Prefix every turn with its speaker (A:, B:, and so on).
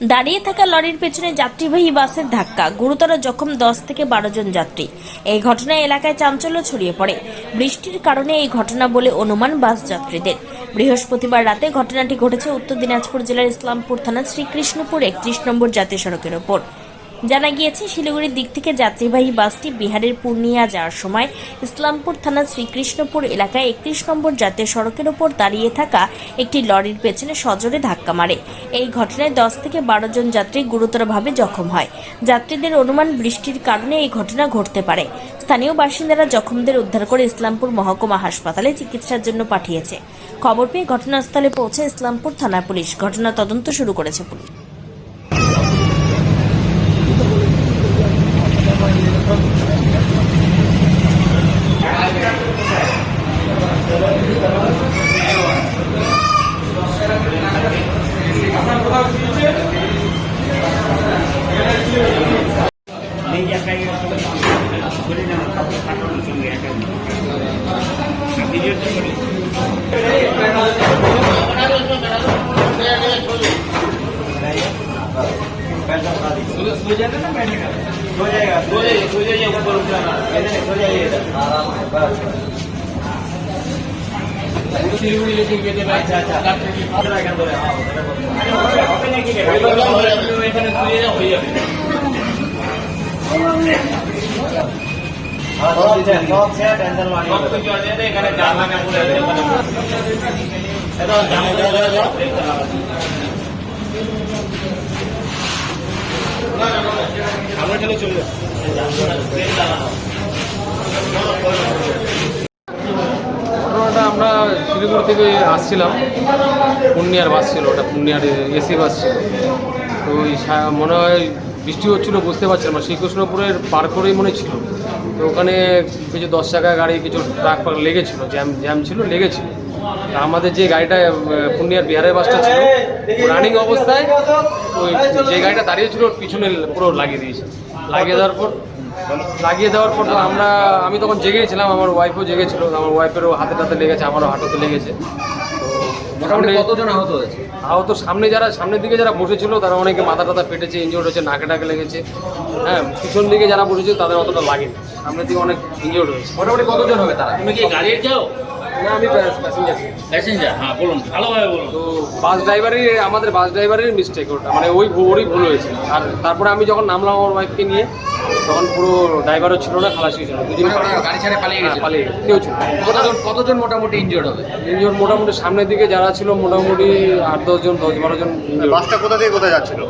A: দাঁড়িয়ে থাকা লরির পেছনে যাত্রীবাহী বাসের ধাক্কা, গুরুতর জখম দশ থেকে বারো জন যাত্রী। এই ঘটনায় এলাকায় চাঞ্চল্য ছড়িয়ে পড়ে। বৃষ্টির কারণে এই ঘটনা বলে অনুমান বাস যাত্রীদের। বৃহস্পতিবার রাতে ঘটনাটি ঘটেছে উত্তর দিনাজপুর জেলার ইসলামপুর থানা শ্রীকৃষ্ণপুর একত্রিশ নম্বর জাতীয় সড়কের ওপর। জানা গিয়েছে, শিলিগুড়ির দিক থেকে যাত্রীবাহী বাসটি বিহারের পূর্ণিয়া যাওয়ার সময় ইসলামপুর থানার শ্রীকৃষ্ণপুর এলাকায় একত্রিশ নম্বর জাতীয় সড়কের ওপর দাঁড়িয়ে থাকা একটি লরির পেছনে সজোরে ধাক্কা মারে। এই ঘটনায় দশ থেকে বারো জন যাত্রী গুরুতরভাবে জখম হয়। যাত্রীদের অনুমান বৃষ্টির কারণে এই ঘটনা ঘটতে পারে। স্থানীয় বাসিন্দারা জখমদের উদ্ধার করে ইসলামপুর মহকুমা হাসপাতালে চিকিৎসার জন্য পাঠিয়েছে। খবর পেয়ে ঘটনাস্থলে পৌঁছে ইসলামপুর থানা পুলিশ। ঘটনা তদন্ত শুরু করেছে পুলিশ।
B: सो जाते ना बैठने का सो जाएगा सो जाइए सो जाइए ऊपर उठाना सो जाइए आराम है बस सिलीगुड़ी लेके गए थे भाई अच्छा अच्छा कर बोले हाँ।
C: अरे हो जाए हो जाए আমরা ঘটনাটা আমরা শিলিগুড়ি থেকে আসছিলাম। পূর্ণিয়ার বাস ছিল, ওটা পূর্ণিয়ার এসি বাস ছিল। তো ওই মনে হয় বৃষ্টি হচ্ছিল, বুঝতে পারছিলাম না। শ্রীকৃষ্ণপুরের পার করেই মনে ছিল। তো ওখানে কিছু দশ চাকা গাড়ি কিছু ট্রাক ফাক লেগেছিলো জ্যাম জ্যাম ছিল লেগেছিল আমাদের যে গাড়িটা পূর্ণিয়ার বিহারের বাসটা ছিল রানিং অবস্থায় ওই যে গাড়িটা দাঁড়িয়েছিল ওর পিছনে পুরো লাগিয়ে দিয়েছে। লাগিয়ে দেওয়ার পর লাগিয়ে দেওয়ার পর তো আমরা আমি তখন জেগেছিলাম আমার ওয়াইফও জেগেছিল আমার ওয়াইফেরও হাতে টাতে লেগেছে আমারও হাঁটুতে লেগেছে। তো মোটামুটি
D: কতজন আহত হয়েছে?
C: আহত সামনে যারা, সামনের দিকে যারা বসেছিল, তারা অনেকে মাথা টাথা ফেটেছে ইনজোর্ড হয়েছে, নাকে টাকে লেগেছে। হ্যাঁ পিছন দিকে যারা বসেছিল তাদের অতটা লাগেনি। সামনের দিকে অনেক ইনজোর্ড হয়েছে।
D: মোটামুটি কতজন হবে তারা?
B: তুমি কি গাড়ির যাও
C: না আমি প্যাসেঞ্জার
B: প্যাসেঞ্জার হ্যাঁ বলুন ভালোভাবে বলুন।
C: তো বাস ড্রাইভারই আমাদের বাস ড্রাইভারের মিস্টেক ওটা মানে ওই ওরই ভুল হয়েছে। আর তারপরে আমি যখন নামলাম আমার ওয়াইফকে নিয়ে তখন পুরো ড্রাইভারও ছিল না খালাসি ছিল দুজন
D: মানে গাড়ি ছেড়ে পালিয়ে গেছে?
C: পালিয়ে গেছে কেউ ছিল
D: কতজন কতজন মোটামুটি ইনজিওর্ড হবে?
C: ইঞ্জোর মোটামুটি সামনের দিকে যারা ছিল মোটামুটি আট দশ জন দশ বারো জন
E: বাসটা কোথা থেকে কোথায় যাচ্ছিল?